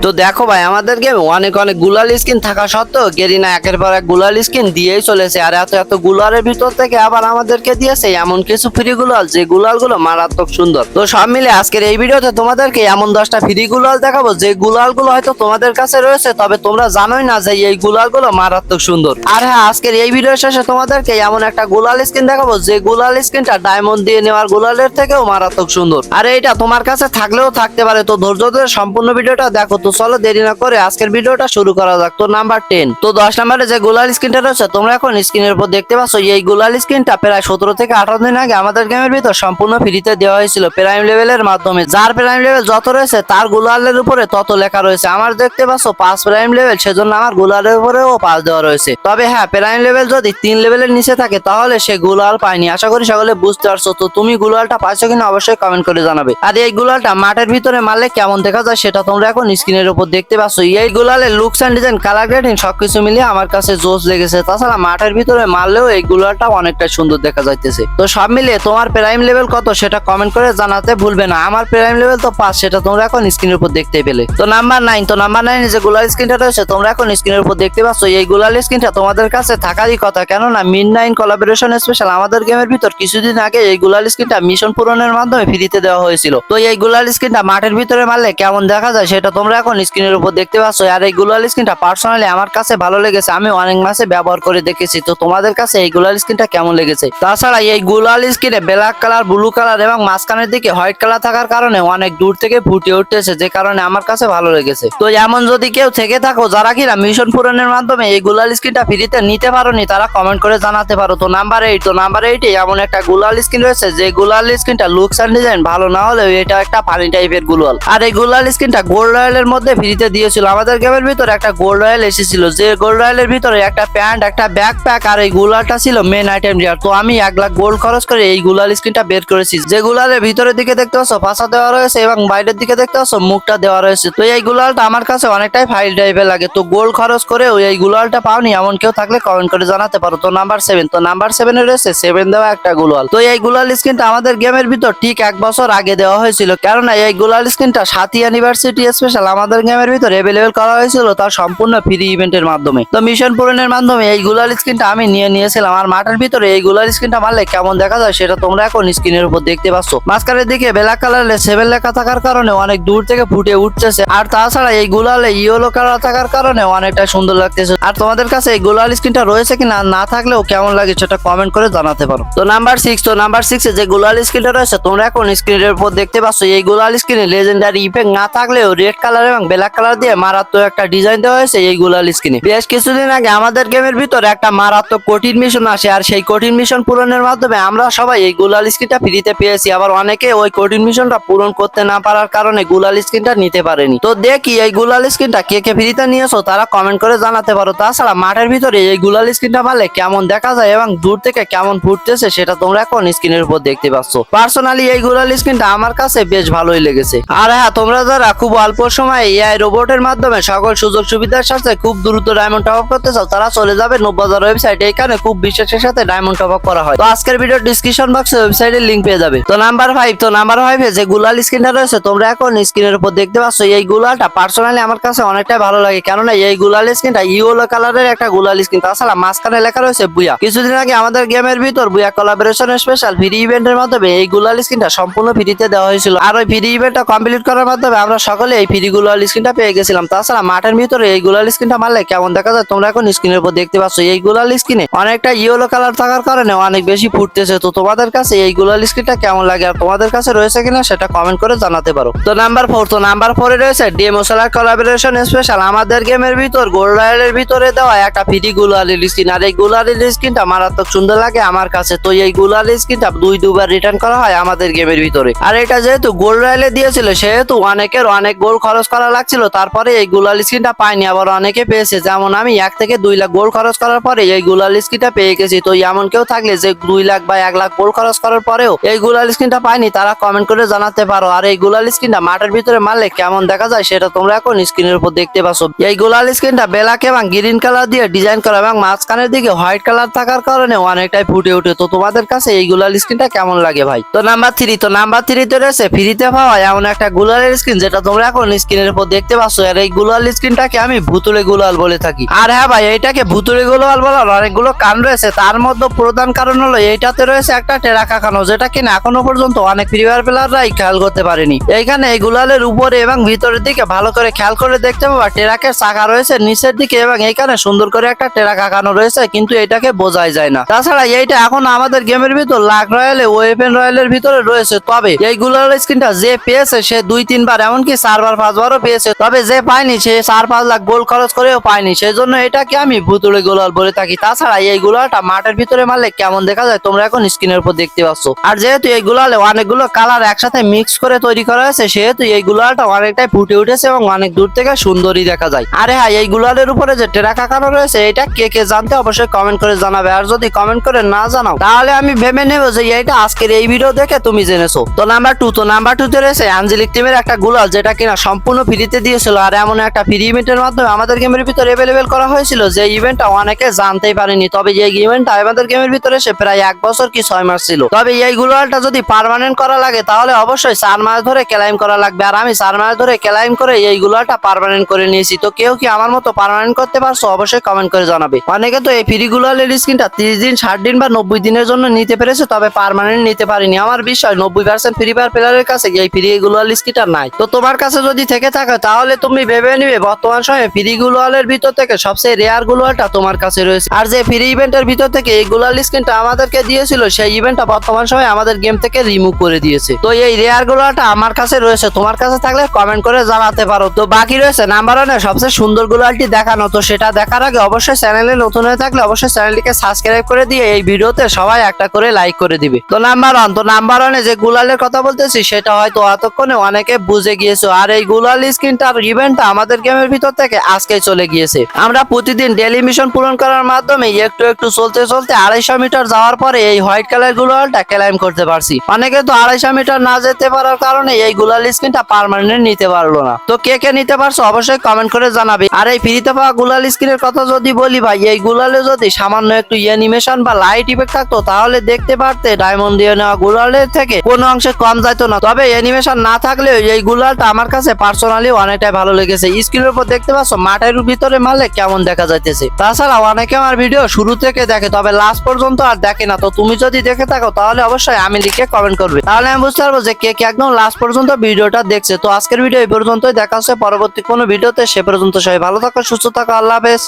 তো দেখো ভাই, আমাদের গেমে অনেক অনেক গুলাল স্কিন থাকা সত্ত্বেও গেরিনা একের পর এক গুলাল স্কিন দিয়েই চলেছে। আর এত এত গুলালের ভিতর থেকে আবার আমাদেরকে দিয়েছে এমন কিছু ফ্রি গুলাল, যে গুলালগুলো মারাত্মক সুন্দর। তো সব মিলে আজকের এই ভিডিওতে তোমাদেরকে এমন দশটা ফ্রি গুলাল দেখাবো, যে গুলালগুলো হয়তো তোমাদের কাছে রয়েছে, তবে তোমরা জানোই না যে এই গুলালগুলো মারাত্মক সুন্দর। আর হ্যাঁ আজকের এই ভিডিও শেষে তোমাদেরকে এমন একটা গুলাল স্কিন দেখাবো, যে গুলাল স্কিনটা ডায়মন্ড দিয়ে নেওয়ার গুলালের থেকেও মারাত্মক সুন্দর। আর এইটা তোমার কাছে থাকলেও থাকতে পারে, তো ধৈর্য ধরে সম্পূর্ণ ভিডিওটা দেখো তো চলো দেরি না করে আজকের ভিডিওটা শুরু করা যাক। তো নাম্বার টেন তো দশ নাম্বারে যে গুলাল স্ক্রিনটা রয়েছে, তোমরা এখন স্ক্রিনের উপর দেখতে পাচ্ছ, এই গুলাল স্ক্রিনটা প্রায় সতেরো থেকে আঠারো দিন আগে আমাদের গেমের ভিতর সম্পূর্ণ ফ্রিতে দেওয়া হয়েছিল প্রাইম লেভেলের মাধ্যমে। যার প্রাইম লেভেল যত রয়েছে, তার গুলালের উপরে তত লেখা রয়েছে। আমার দেখতে পাচ্ছ, পাঁচ প্রাইম লেভেল সেজন্য আমার গুলালের উপরেও পাস দেওয়া রয়েছে। তবে হ্যাঁ প্রাইম লেভেল যদি তিন লেভেলের নিচে থাকে, তাহলে সে গুলাল পায়নি। আশা করি সকলে বুঝতে পারছ। তো তুমি গুলালটা পাইছো কিনা অবশ্যই কমেন্ট করে জানাবে। আর এই গুলালটা মাঠের ভিতরে মারলে কেমন দেখা যায়, সেটা তোমরা এখন স্ক্রিনের উপর দেখতে পাচ্ছ, এই গুলালের looks and design colour grading সবকিছু মিলিয়ে আমার কাছে জোস লেগেছে। তাছাড়া মাঠের ভিতরে মারলেও এই গুলালটা অনেকটা সুন্দর দেখা যাইতেছে। তো সব মিলিয়ে তোমার প্রাইম লেভেল কত সেটা কমেন্ট করে জানাতে ভুলবে না। আমার প্রাইম লেভেল তো পাঁচ, সেটা তোমরা এখন স্ক্রিনের উপর দেখতে পেলে। তো নাম্বার নাইন তো নাম্বার নাইন যে গুলাল স্ক্রিনটা রয়েছে, তোমরা এখন স্ক্রিনের উপর দেখতে পাচ্ছ, এই গুলাল স্ক্রিনটা তোমাদের কাছে থাকারই কথা। কেননা মিড নাইন কোলাবোরেশন স্পেশাল আমাদের গেমের ভিতর কিছুদিন আগে এই গুলাল স্ক্রিনটা মিশন পূরণের মাধ্যমে ফ্রিতে দেওয়া হয়েছিল। তো এই গুলাল স্ক্রিনটা মাঠের ভিতরে মারলে কেমন দেখা যায় সেটা তোমরা এখন স্ক্রিনের উপর দেখতে পাচ্ছ, আর এই গুলাল স্ক্রিনটা পার্সোনালি আমার কাছে ভালো লেগেছে, আমি অনেক মাসে ব্যবহার করে দেখেছি, তো তোমাদের কাছে এই গুলাল স্ক্রিনটা কেমন লেগেছে? তাছাড়া এই গুলাল স্ক্রিনে ব্ল্যাক কালার ব্লু কালার এবং মাঝখানের দিকে হোয়াইট কালার থাকার কারণে অনেক দূর থেকে ফুটে উঠতেছে যে কারণে আমার কাছে ভালো লেগেছে। তো এমন যদি কেউ থেকে থাকো, যারা কিনা মিশন পূরণের মাধ্যমে এই গুলাল স্ক্রিনটা ফ্রিতে নিতে পারোনি, তারা কমেন্ট করে জানাতে পারো। তো নাম্বার এইট তো নাম্বার এইটে এমন একটা গুলাল স্ক্রিন রয়েছে, যে গুলাল স্ক্রিনটা লুকস অ্যান্ড ডিজাইন ভালো না হলেও এটা একটা ফানি টাইপের গুলাল। আর এই গুলাল স্ক্রিনটা গোল্ড রয়্যালের মধ্যে ফ্রিতে দিয়েছিল। আমাদের গেমের ভিতরে একটা গোল্ড রয়্যাল এসেছিল। যে গোল্ড রয়্যালের ভিতরে একটা প্যান্ট, একটা ব্যাগ প্যাক আর এই গুলালটা ছিল মেন আইটেম রিয়ার তো আমি এক লাখ গোল্ড খরচ করে এই গুলাল স্ক্রিনটা বের করেছি। যে গুলালের ভিতরের দিকে দেখতে পাচ্ছ পাশা দেওয়া রয়েছে এবং বাইরের দিকে দেখতে পাচ্ছ, মুখটা দেওয়া রয়েছে। তো এই গুলালটা আমার কাছে অনেকটাই ফাইল টাইপের লাগে। তো গোল্ড খরচ করে ওই এই গুলালটা পাওনি, এমন কেউ থাকলে কমেন্ট করে জানাতে পারো। তো নাম্বার সেভেন তো নাম্বার সেভেনে রয়েছে সেভেন দেওয়া একটা গুলাল তো এই গুলাল স্ক্রিনটা আমাদের গেমের ভিতর ঠিক এক বছর আগে দেওয়া হয়েছিল। কেননা এই গুলাল স্ক্রিনটা সাথী ইউনিভার্সিটি স্পেশাল আমাদের গেমের ভিতরে অ্যাভেলেবেল করা হয়েছিল তার সম্পূর্ণ ফ্রি ইভেন্টের মাধ্যমে। তো মিশন পূরণের মাধ্যমে এই গুলাল স্ক্রিনটা আমি নিয়ে নিয়েছিলাম। আর মাঠের ভিতরে এই গুলাল স্ক্রিনটা মারলে কেমন দেখা যায় সেটা তোমরা এখন স্ক্রিনের উপর দেখতে পাচ্ছ। মাঝখানের দিকে ব্ল্যাক কালারের সেভেন লেখা থাকার কারণে অনেক দূর থেকে ফুটে উঠতেছে। আর তাছাড়া এই গুলালে ইয়েলো কালার থাকার কারণে অনেকটা সুন্দর লাগতেছে। আর তোমাদের কাছে এই গুলাল স্ক্রিনটা রয়েছে কিনা না থাকলেও কেমন লাগে সেটা কমেন্ট করে জানাতে পারো। তো নাম্বার সিক্স তো নাম্বার সিক্স যে গুলাল স্ক্রিনটা রয়েছে, তোমরা এখন স্ক্রিনের উপর দেখতে পাচ্ছ, এই গুলাল স্ক্রিনে লেজেন্ডারি ইফেক্ট না থাকলেও রেড কালার এবং ব্ল্যাক কালার দিয়ে মারাত্মক একটা ডিজাইন দেওয়া হয়েছে এই গুলাল স্ক্রিনে বেশ কিছুদিন আগে আমাদের গেমের ভিতর একটা মারাত্মক কঠিন মিশন আসে, আর সেই কঠিন মিশন পূরণের মাধ্যমে আমরা সবাই এই গুলাল স্ক্রিনটা ফ্রিতে পেয়েছি। আবার অনেকে ওই কঠিন মিশনটা পূরণ করতে না পারার কারণে গুলাল স্ক্রিনটা নিতে পারেনি। তো দেখি এই গুলাল স্ক্রিনটা কে কে ফ্রিতে নিয়েছো, তারা কমেন্ট করে জানাতে পারো। তাছাড়া মাঠের ভিতরে এই গুলাল স্ক্রিনটা মারলে কেমন দেখা যায় এবং দূর থেকে কেমন ফুটতেছে সেটা তোমরা এখন স্ক্রিনের উপর দেখতে পাচ্ছ। পার্সোনালি এই গুলাল স্কিনটা আমার কাছে বেশ ভালোই লেগেছে। আর হ্যাঁ তোমরা যারা খুব অল্প সময়ে এআই রোবটের মাধ্যমে সকল সুযোগ সুবিধার সাথে খুব দ্রুত ডায়মন্ড টপ আপ করতে চাও, তারা চলে যাবে নব্বাজার ওয়েবসাইট এখানে খুব বিশ্বাসের সাথে ডায়মন্ড টপ আপ করা হয়। তো আজকের ভিডিও ডিসক্রিপশন বক্সে ওয়েবসাইটের লিংক পেয়ে যাবে। তো নাম্বার ফাইভ তো নাম্বার ফাইভে যে গুলাল স্ক্রিনটা রয়েছে, তোমরা এখন স্ক্রিনের উপর দেখতে পাচ্ছ, এই গুলালটা পার্সোনালি আমার কাছে অনেকটাই ভালো লাগে। কেননা এই গুলাল স্ক্রিনটা ইয়েলো কালারের একটা গুলাল স্ক্রিন তাছাড়া মাঝখানে লেখা রয়েছে বুয়া। কিছুদিন আগে আমাদের গেমের ভিতর বুয়া কোলাবোরেশন স্পেশাল ফ্রি ইভেন্টের মাধ্যমে এই গুলাল স্ক্রিনটা সম্পূর্ণ ফ্রিতে দেওয়া হয়েছিল। আর ওই ফ্রি ইভেন্টটা কমপ্লিট করার মাধ্যমে আমরা সকলে এই ফ্রি গুলাল স্ক্রিনটা পেয়ে গেছিলাম। তাছাড়া মাঠের ভিতরে এই গুলাল স্ক্রিনটা মারলে কেমন দেখা যায়? তোমরা এখন স্ক্রিনের উপর দেখতে পাচ্ছ, এই গুলাল স্ক্রিনে অনেকটা ইয়েলো কালার থাকার কারণে অনেক বেশি ফুটতেছে। তো তোমাদের কাছে এই গুলাল স্ক্রিনটা কেমন লাগে আর তোমাদের কাছে রয়েছে কিনা সেটা কমেন্ট করে জানাতে পারো। তো নাম্বার ফোর তো নাম্বার ফোরে রয়েছে ডেমোসালার কোলাবোরেশন স্পেশাল আমাদের গেমের ভিতর গোল্ড রয়্যালের ভিতরে দেওয়া একটা ফ্রি গুলালের স্ক্রিন আর এই গুলালের স্ক্রিনটা মারাত্মক সুন্দর লাগে আমার কাছে। তো এই গুলালের স্ক্রিনটা দুই, দুবার রিটার্ন করা হয় আমাদের গেমের ভিতরে। আর এটা যেহেতু গোল্ড রয়্যালে দিয়েছিল, সেহেতু অনেকের অনেক গোল খরচ করা লাগছিল, তারপরে এই গুলাল স্ক্রিনটা পাইনি, আবার অনেকে পেয়েছে। যেমন আমি, এক থেকে দুই লাখ গোল খরচ করার পরে এই গুলাল স্ক্রিনটা পেয়ে গেছি। তো এমন কেউ থাকলে যে দুই লাখ বা এক লাখ গোল খরচ করার পরেও এই গুলাল স্ক্রিনটা পাইনি, তারা কমেন্ট করে জানাতে পারো। আর এই গুলাল স্ক্রিনটা মাঠের ভিতরে মারলে কেমন দেখা যায় সেটা তোমরা এখন স্ক্রিনের উপর দেখতে পাচ্ছ এই গুলাল স্ক্রিনটা ব্ল্যাক এবং গ্রিন কালার দিয়ে ডিজাইন করা এবং মাঝখানের দিকে হোয়াইট কালার থাকার কারণে অনেকটাই ফুটে ওঠে। তো তোমাদের কাছে এই গুলাল স্ক্রিনটা কেমন লাগে ভাই? তো নাম্বার থ্রি তো নাম্বার থ্রিতে রয়েছে ফ্রিতে পাওয়া এমন একটা গুলালের স্ক্রিন যেটা তোমরা এখন স্ক্রিনের স্ক্রিনের উপর দেখতে পাচ্ছ? আর এই গুলাল স্ক্রিনটাকে আমি ভুতুড়ে গুলাল বলে থাকি। আর হ্যাঁ ভাই, এইটাকে ভুতুড়ে গুলাল বলার অনেকগুলো কান রয়েছে। তার মধ্যে প্রধান কারণ হলো, এইটাতে রয়েছে একটা টেরা কাকানো, যেটা কিনা এখনও পর্যন্ত অনেক প্রিমিয়ার প্লেয়াররাই খেয়াল করতে পারেনি। এইখানে এই গুলালের উপরে এবং ভিতরের দিকে ভালো করে খেয়াল করে দেখতে পাবা টেরাকের চাকা রয়েছে নিচের দিকে এবং এইখানে সুন্দর করে একটা টেরা কাকানো রয়েছে, কিন্তু এটাকে বোঝাই যায় না। তাছাড়া এইটা এখন আমাদের গেমের ভিতর লাখ রয়্যালে ওয়েপেন রয়্যালের ভিতরে রয়েছে। তবে এই গুলাল স্ক্রিনটা যে পেয়েছে, সে দুই, তিনবার, এমনকি চারবার পাঁচবারও পেয়েছে। তবে যে পায়নি, সে চার পাঁচ লাখ গোল খরচ করেও পায়নি। সেই জন্য এটাকে আমি ভুতুড়ে গোলাল বলে থাকি। তাছাড়া এই গুলালটা মাঠের ভিতরে মারলে কেমন দেখা যায়? তোমরা এখন স্ক্রিনের উপর দেখতে পাচ্ছ। আর যেহেতু এই গুলালে অনেকগুলো কালার একসাথে মিক্স করে তৈরি করা হয়েছে, সেহেতু এই গুলালটা অনেকটাই ফুটে উঠেছে এবং অনেক দূর থেকে সুন্দরই দেখা যায়। আরে হ্যাঁ এই গুলালের উপরে যে টেরা কাকানো রয়েছে, এটা কে কে জানতে অবশ্যই কমেন্ট করে জানাবে। আর যদি কমেন্ট করে না জানাও, তাহলে আমি ভেবে নেব যে এইটা আজকের এই ভিডিও দেখে তুমি জেনেছো। তো নাম্বার টু তো নাম্বার টু তে রয়েছে আঞ্জলিক টিমের একটা গুলাল, যেটা কিনা সম্পূর্ণ ফ্রিতে দিয়েছিল। আর এমন একটা ফ্রি ইভেন্টের মাধ্যমে আমাদের গেমের ভিতরে অ্যাভেলেবেল করা হয়েছিল, যে ইভেন্টটা অনেকে জানতেই পারেনি। তবে এই ইভেন্টটা আমাদের গেমের ভিতরে এসে প্রায় এক বছর কি ছয় মাস ছিল। তবে এই গুলালটা যদি পার্মানেন্ট করা লাগে, তাহলে অবশ্যই চার মাস ধরে ক্লাইম করা লাগবে। আর আমি চার মাস ধরে ক্লাইম করে এই গুলালটা পার্মানেন্ট করে নিয়েছি। তো কেউ কি আমার মতো পার্মানেন্ট করতে পারছ? অবশ্যই কমেন্ট করে জানাবে। অনেকে তো এই ফ্রি গুলালের স্ক্রিনটা তিরিশ দিন, ষাট দিন বা নব্বই দিনের জন্য নিতে পেরেছে, তবে পারমানেন্ট নিতে পারিনি। আমার বিষয় নব্বই পার্সেন্ট ফ্রি ফায়ার প্লেয়ারের কাছে এই ফ্রি গুলাল স্ক্রিনটা নাই। তো তোমার কাছে যদি থেকে থাকে, তাহলে তুমি ভেবে নিবে বর্তমান সময়ে ফ্রি গুলালের ভিতর থেকে সবচেয়ে রেয়ার গুলালটা তোমার কাছে রয়েছে। আর যে ফ্রি ইভেন্টের ভিতর থেকে এই গুলাল স্ক্রিনটা আমাদেরকে দিয়েছিল, সেই ইভেন্টটা বর্তমান সময়ে আমাদের গেম থেকে রিমুভ করে দিয়েছে। তো এই রেয়ার গুলালটা আমার কাছে রয়েছে, তোমার কাছে থাকলে কমেন্ট করে জানাতে পারো। তো বাকি রয়েছে নাম্বার ওয়ানে সবচেয়ে সুন্দর গুলালটি দেখানো, তো সেটা দেখার আগে অবশ্যই চ্যানেলে নতুন হয়ে থাকলে অবশ্যই চ্যানেলটিকে সাবস্ক্রাইব করে দিয়ে এই ভিডিওতে সবাই একটা করে লাইক করে দিবে। তো নাম্বার ওয়ান তো নাম্বার ওয়ানে যে গুলালের কথা বলতেছি, সেটা হয়তো অতক্ষণে অনেকে বুঝে গিয়েছো। আর এই গুলাল স্ক্রিনটার ইভেন্টটা আমাদের গেমের ভিতর থেকে আজকে চলে গিয়েছে। আমরা প্রতিদিন ডেলি মিশন পূরণ করার মাধ্যমে একটু একটু চলতে চলতে আড়াইশো মিটার যাওয়ার পরে এই হোয়াইট কালার গুলালটা ক্লাইম করতে পারছি। অনেকে তো আড়াইশো মিটার না যেতে পারার কারণে এই গুলাল স্ক্রিনটা পার্মানেন্ট নিতে পারল না। তো কে কে নিতে পারছ অবশ্যই কমেন্ট করে জানাবে। আর এই ফ্রিতে পাওয়া গুলাল স্ক্রিনের কথা যদি বলি ভাই, এই গুলালে যদি সামান্য একটু অ্যানিমেশন বা লাইট ইফেক্ট থাকতো, তাহলে দেখতে পারতে ডায়মন্ড দিয়ে নেওয়া গুলালের থেকে কোনো অংশে কম যাইতো না। তবে অ্যানিমেশন না থাকলেও এই গুলালটা আমার কাছে পার্সোনালি অনেকটাই ভালো লেগেছে। স্ক্রিনের উপর দেখতে পাচ্ছ, মাঠের ভিতরে মারলে কেমন দেখা যাইতেছে। তাছাড়া অনেকে আমার ভিডিও শুরু থেকে দেখে, তবে লাস্ট পর্যন্ত আর দেখে না। তো তুমি যদি দেখে থাকো, তাহলে অবশ্যই আমি লিখে কমেন্ট করবে। তাহলে আমি বুঝতে পারব যে কে কে একদম লাস্ট পর্যন্ত ভিডিওটা দেখছে। তো আজকের ভিডিও এই পর্যন্তই। দেখা হচ্ছে পরবর্তী কোনো ভিডিওতে সে পর্যন্ত সবাই ভালো থাকো, সুস্থ থাকো। আল্লাহ হাফেজ।